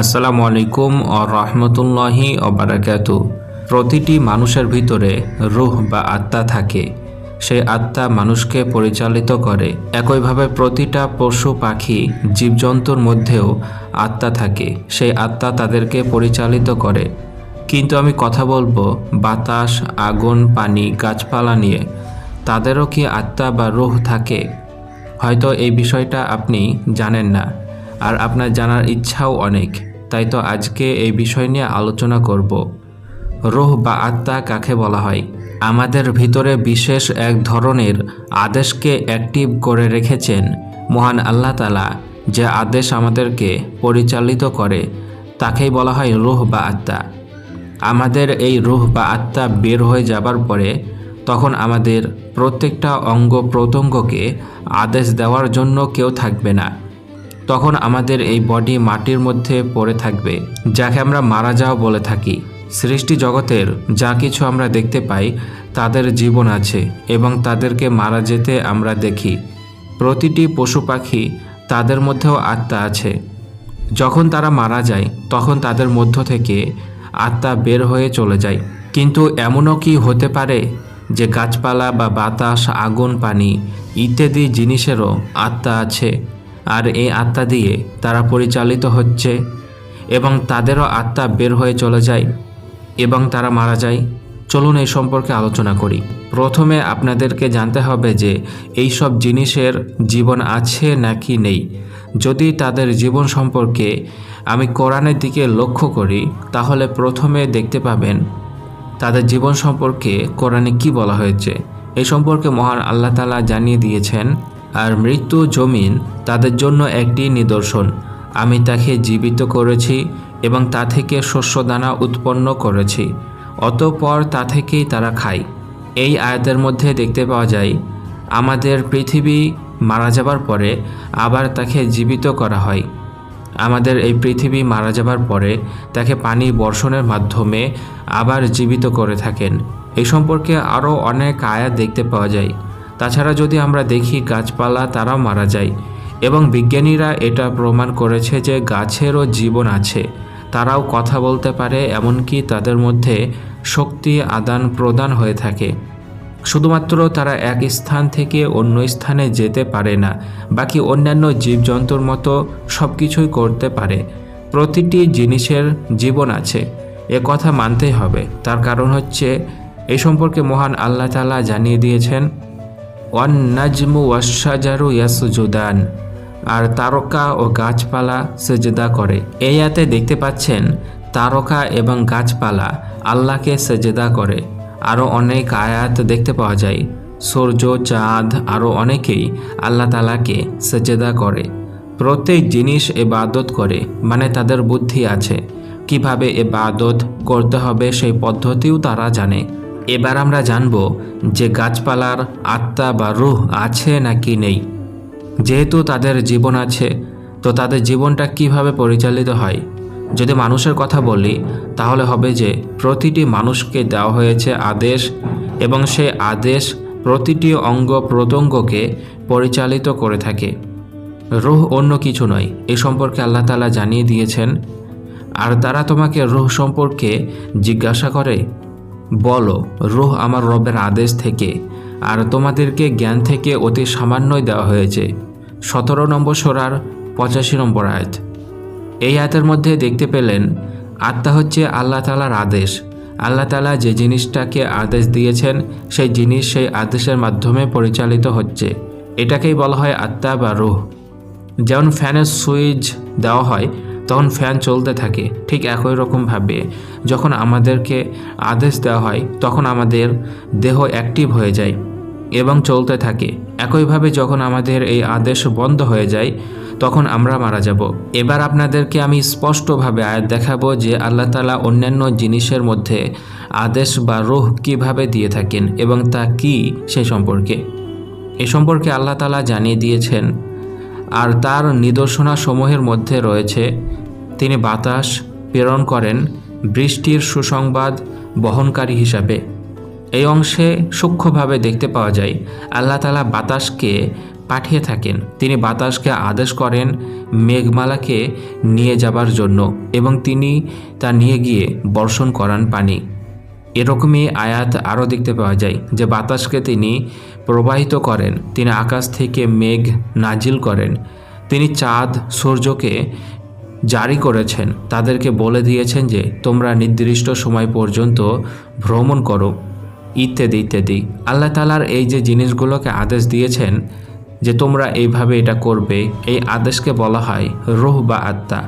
আসসালামু আলাইকুম ও রহমতুল্লাহি অবরাকাত প্রতিটি মানুষের ভিতরে রুহ বা আত্মা থাকে। সেই আত্মা মানুষকে পরিচালিত করে। একইভাবে প্রতিটা পশু, পাখি, জীবজন্তুর মধ্যেও আত্মা থাকে। সেই আত্মা তাদেরকে পরিচালিত করে। কিন্তু আমি কথা বলব বাতাস, আগুন, পানি, গাছপালা নিয়ে। তাদেরও কি আত্মা বা রুহ থাকে? হয়তো এই বিষয়টা আপনি জানেন না। আর আপনার জানার ইচ্ছাও অনেক। তাই তো আজকে এই বিষয় নিয়ে আলোচনা করব। রোহ বা আত্মা কাকে বলা হয়? আমাদের ভিতরে বিশেষ এক ধরনের আদেশকে অ্যাক্টিভ করে রেখেছেন মহান আল্লাহ তালা যে আদেশ আমাদেরকে পরিচালিত করে, তাকেই বলা হয় রুহ বা আত্মা। আমাদের এই রুহ বা আত্মা বের হয়ে যাবার পরে, তখন আমাদের প্রত্যেকটা অঙ্গ প্রত্যঙ্গকে আদেশ দেওয়ার জন্য কেউ থাকবে না। তখন আমাদের এই বডি মাটির মধ্যে পড়ে থাকবে, যাকে আমরা মারা যাওয়া বলে থাকি। সৃষ্টি জগতের যা কিছু আমরা দেখতে পাই, তাদের জীবন আছে এবং তাদেরকে মারা যেতে আমরা দেখি। প্রতিটি পশু পাখি তাদের মধ্যেও আত্মা আছে। যখন তারা মারা যায়, তখন তাদের মধ্য থেকে আত্মা বের হয়ে চলে যায়। কিন্তু এমনও কি হতে পারে যে গাছপালা বা বাতাস, আগুন, পানি ইত্যাদি জিনিসেরও আত্মা আছে? আর এই আত্মা দিয়ে তারা পরিচালিত হচ্ছে এবং তাদেরও আত্মা বের হয়ে চলে যায় এবং তারা মারা যায়। চলুন এই সম্পর্কে আলোচনা করি। প্রথমে আপনাদেরকে জানতে হবে যে এই সব জিনিসের জীবন আছে নাকি নেই। যদি তাদের জীবন সম্পর্কে আমি কোরআনের দিকে লক্ষ্য করি, তাহলে প্রথমে দেখতে পাবেন তাদের জীবন সম্পর্কে কোরআনে কি বলা হয়েছে। এই সম্পর্কে মহান আল্লাহ তালা জানিয়ে দিয়েছেন আর মৃত্যু জমিন তাদের জন্য একটি নিদর্শন। আমি তাকে জীবিত করেছি এবং তা থেকে শস্যদানা উৎপন্ন করেছি, অতঃপর তা থেকেই তারা খায়। এই আয়াতের মধ্যে দেখতে পাওয়া যায়, আমাদের পৃথিবী মারা যাবার পরে আবার তাকে জীবিত করা হয়। আমাদের এই পৃথিবী মারা যাবার পরে তাকে পানি বর্ষণের মাধ্যমে আবার জীবিত করে থাকেন। এই সম্পর্কে আরও অনেক আয়াত দেখতে পাওয়া যায়। তাছাড়া যদি আমরা দেখি গাছপালা, তারাও মারা যায়। এবং বিজ্ঞানীরা এটা প্রমাণ করেছে যে গাছেরও জীবন আছে। তারাও কথা বলতে পারে, এমনকি তাদের মধ্যে শক্তি আদান প্রদান হয়ে থাকে। শুধুমাত্র তারা এক স্থান থেকে অন্য স্থানে যেতে পারে না, বাকি অন্যান্য জীবজন্তুর মতো সব কিছুই করতে পারে। প্রতিটি জিনিসের জীবন আছে, এ কথা মানতেই হবে। তার কারণ হচ্ছে এই সম্পর্কে মহান আল্লাহ তালা জানিয়ে দিয়েছেন ওয়ান নাজমু ওয়াসাজারু আর তারকা ও গাছপালা সেজদা করে। এই আতে দেখতে পাচ্ছেন, তারকা এবং গাছপালা আল্লাহকে সেজদা করে। আরও অনেক আয়াত দেখতে পাওয়া যায়। সূর্য, চাঁদ আরও অনেকেই আল্লাহ তালাকে সেজেদা করে। প্রত্যেক জিনিস এবাদত করে মানে তাদের বুদ্ধি আছে। কীভাবে এবাদত করতে হবে সেই পদ্ধতিও তারা জানে। এবার আমরা জানব যে গাছপালার আত্মা বা রুহ আছে নাকি নেই। যেহেতু তাদের জীবন আছে, তো তাদের জীবনটা কীভাবে পরিচালিত হয়? যদি মানুষের কথা বলি, তাহলে হবে যে প্রতিটি মানুষকে দেওয়া হয়েছে আদেশ এবং সেই আদেশ প্রতিটি অঙ্গ প্রত্যঙ্গকে পরিচালিত করে থাকে। রুহ অন্য কিছু নয়, এ সম্পর্কে আল্লাহ তালা জানিয়ে দিয়েছেন, আর তারা তোমাকে রুহ সম্পর্কে জিজ্ঞাসা করে বলো, রুহ আমার রবের আদেশ থেকে, আর তোমাদেরকে জ্ঞান থেকে অতি সামান্যই দেওয়া হয়েছে। সতেরো নম্বর সোরার পঁচাশি নম্বর আয়াত। এই আয়াতের মধ্যে দেখতে পেলেন, আত্মা হচ্ছে আল্লাহ তালার আদেশ। আল্লাহ তালা যে জিনিসটাকে আদেশ দিয়েছেন, সেই জিনিস সেই আদেশের মাধ্যমে পরিচালিত হচ্ছে। এটাকেই বলা হয় আত্মা বা রুহ। যেমন ফ্যানের সুইচ দেওয়া হয় তখন ফ্যান চলতে থাকে, ঠিক একই রকমভাবে যখন আমাদেরকে আদেশ দেওয়া হয়, তখন আমাদের দেহ অ্যাক্টিভ হয়ে যায় এবং চলতে থাকে। একইভাবে যখন আমাদের এই আদেশ বন্ধ হয়ে যায়, তখন আমরা মারা যাব। এবার আপনাদেরকে আমি স্পষ্টভাবে আয়াত দেখাবো যে আল্লাহ তালা অন্যান্য জিনিসের মধ্যে আদেশ বা রুহ কীভাবে দিয়ে থাকেন এবং তা কি সে সম্পর্কে। এ সম্পর্কে আল্লাহ তালা জানিয়ে দিয়েছেন আর তার নিদর্শনাসমূহের মধ্যে রয়েছে, তিনি বাতাস প্রেরণ করেন বৃষ্টির সুসংবাদ বহনকারী হিসাবে। এই অংশে সূক্ষ্মভাবে দেখতে পাওয়া যায়, আল্লাহ তালা বাতাসকে পাঠিয়ে থাকেন। তিনি বাতাসকে আদেশ করেন মেঘমালাকে নিয়ে যাবার জন্য এবং তিনি তা নিয়ে গিয়ে বর্ষণ করান পানি। এরকমই আয়াত আরও দেখতে পাওয়া যায় যে বাতাসকে তিনি প্রবাহিত করেন, তিনি আকাশ থেকে মেঘ নাজিল করেন, তিনি চাঁদ সূর্যকে জারি করেছেন, তাদেরকে বলে দিয়েছেন যে তোমরা নির্দিষ্ট সময় পর্যন্ত ভ্রমণ করো, ইত্যাদি ইত্যাদি। আল্লাহ তালার এই যে জিনিসগুলোকে আদেশ দিয়েছেন যে তোমরা এইভাবে এটা করবে, এই আদেশকে বলা হয় রোহ বা আত্মা।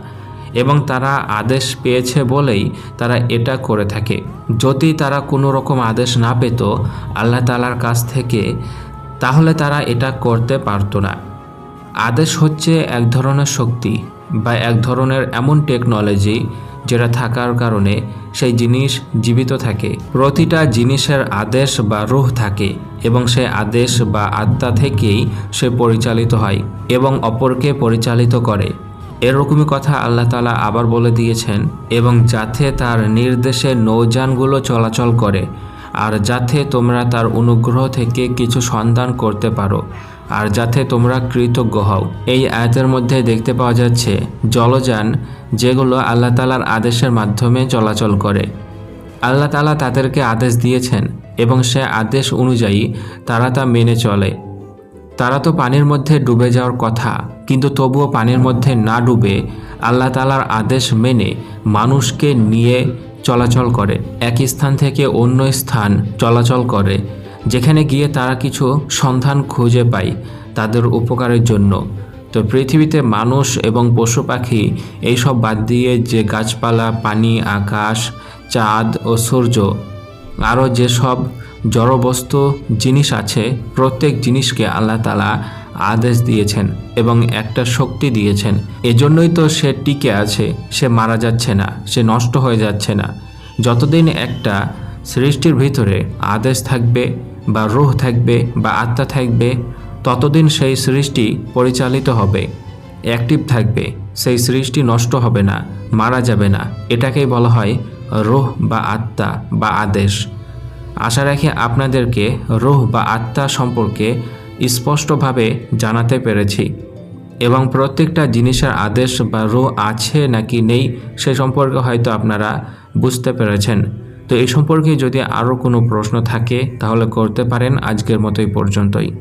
এবং তারা আদেশ পেয়েছে বলেই তারা এটা করে থাকে। যদি তারা কোনো রকম আদেশ না পেত আল্লাহ তালার কাছ থেকে, তাহলে তারা এটা করতে পারতো না। আদেশ হচ্ছে এক ধরনের শক্তি বা এক ধরনের এমন টেকনোলজি যেটা থাকার কারণে সেই জিনিস জীবিত থাকে। প্রতিটা জিনিসের আদেশ বা রুহ থাকে এবং সেই আদেশ বা আত্মা থেকেই সে পরিচালিত হয় এবং অপরকে পরিচালিত করে। এরকমই কথা আল্লাহ তালা আবার বলে দিয়েছেন, এবং যাতে তার নির্দেশে নৌযানগুলো চলাচল করে, আর যাতে তোমরা তার অনুগ্রহ থেকে কিছু সন্ধান করতে পারো, আর যাতে তোমরা কৃতজ্ঞ হও। এই আয়াতের মধ্যে দেখতে পাওয়া যাচ্ছে, জলযান, যেগুলো আল্লাহ তালার আদেশের মাধ্যমে চলাচল করে। আল্লাহ তালা তাদেরকে আদেশ দিয়েছেন, এবং সে আদেশ অনুযায়ী তারা তা মেনে চলে। তারা তো পানির মধ্যে ডুবে যাওয়ার কথা, কিন্তু তবুও পানির মধ্যে না ডুবে আল্লাহ তালার আদেশ মেনে মানুষকে নিয়ে চলাচল করে। এক স্থান থেকে অন্য স্থান চলাচল করে, যেখানে গিয়ে তারা কিছু সন্ধান খুঁজে পায় তাদের উপকারের জন্য। তো পৃথিবীতে মানুষ এবং পশু পাখি, এইসব বাদ দিয়ে যে গাছপালা, পানি, আকাশ, চাঁদ ও সূর্য, আরও যেসব জড়বস্তু, জিনিস আছে, প্রত্যেক জিনিসকে আল্লাহ তালা আদেশ দিয়েছেন এবং একটা শক্তি দিয়েছেন। এজন্যই তো সে টিকে আছে, সে মারা যাচ্ছে না, সে নষ্ট হয়ে যাচ্ছে না। যতদিন একটা সৃষ্টির ভিতরে আদেশ থাকবে বা রুহ থাকবে বা আত্মা থাকবে, ততদিন সেই সৃষ্টি পরিচালিত হবে অ্যাক্টিভ থাকবে, সেই সৃষ্টি নষ্ট হবে না, মারা যাবে না। এটাকেই বলা হয় রুহ বা আত্মা বা আদেশ। আশা রাখি আপনাদেরকে রোহ বা আত্মা সম্পর্কে স্পষ্টভাবে জানাতে পেরেছি। এবং প্রত্যেকটা জিনিসের আদেশ বা রোহ আছে নাকি নেই, সে সম্পর্কে হয়তো আপনারা বুঝতে পেরেছেন। তো এই সম্পর্কে যদি আরও কোনো প্রশ্ন থাকে, তাহলে করতে পারেন। আজকের মতোই পর্যন্তই।